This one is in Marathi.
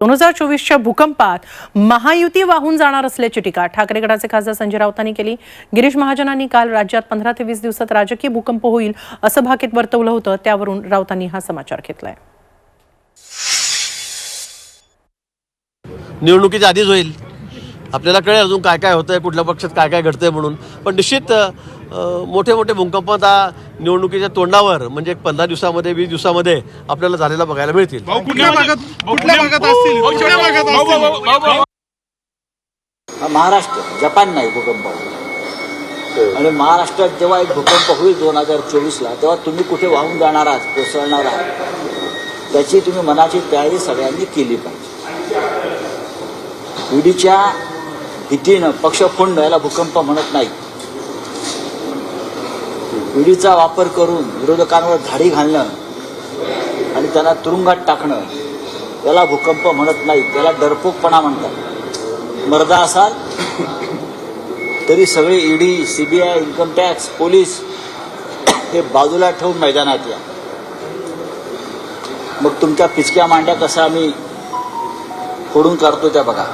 दोन हजार चोवीसच्या भूकंपात महायुती वाहून जाणार असल्याची टीका. ठाकरे गटाचे खासदार संजय राऊतांनी केली. गिरीश महाजनांनी काल राज्यात पंधरा ते वीस दिवसात राजकीय भूकंप होईल असं भाकीत वर्तवलं होतं. त्यावरून राऊतांनी हा समाचार घेतलाय. निवडणुकीच्या आधीच होईल. आपल्याला कळेल अजून काय काय होतंय कुठल्या पक्षात काय काय घडतंय म्हणून. पण निश्चित मोठे मोठे भूकंप आता निवडणुकीच्या तोंडावर म्हणजे एक पंधरा दिवसामध्ये वीस दिवसामध्ये आपल्याला झालेला बघायला मिळतील. भाऊ कुठल्या भागात कुठल्या भागात असतील? कुठल्या भागात असतील? महाराष्ट्र जपान नाही भूकंप. आणि महाराष्ट्रात जेव्हा एक भूकंप होईल दोन हजार चोवीसला तेव्हा तुम्ही कुठे वाहून जाणार आहात कोसळणार आहात त्याची तुम्ही मनाची तयारी सगळ्यांनी केली पाहिजे. ईडीच्या भीतीनं पक्षपुंड याला भूकंप म्हणत नाही. ईडीचा वापर करून विरोधकांवर धाडी घालणं आणि त्यांना तुरुंगात टाकणं त्याला भूकंप म्हणत नाही त्याला डरपोकपणा म्हणतात. मर्दा असाल तरी सगळे ED CBI income tax police हे बाजूला ठेवून मैदानात या. मग तुमच्या पिचक्या मांड्या कसा आम्ही फोडून काढतो त्या बघा.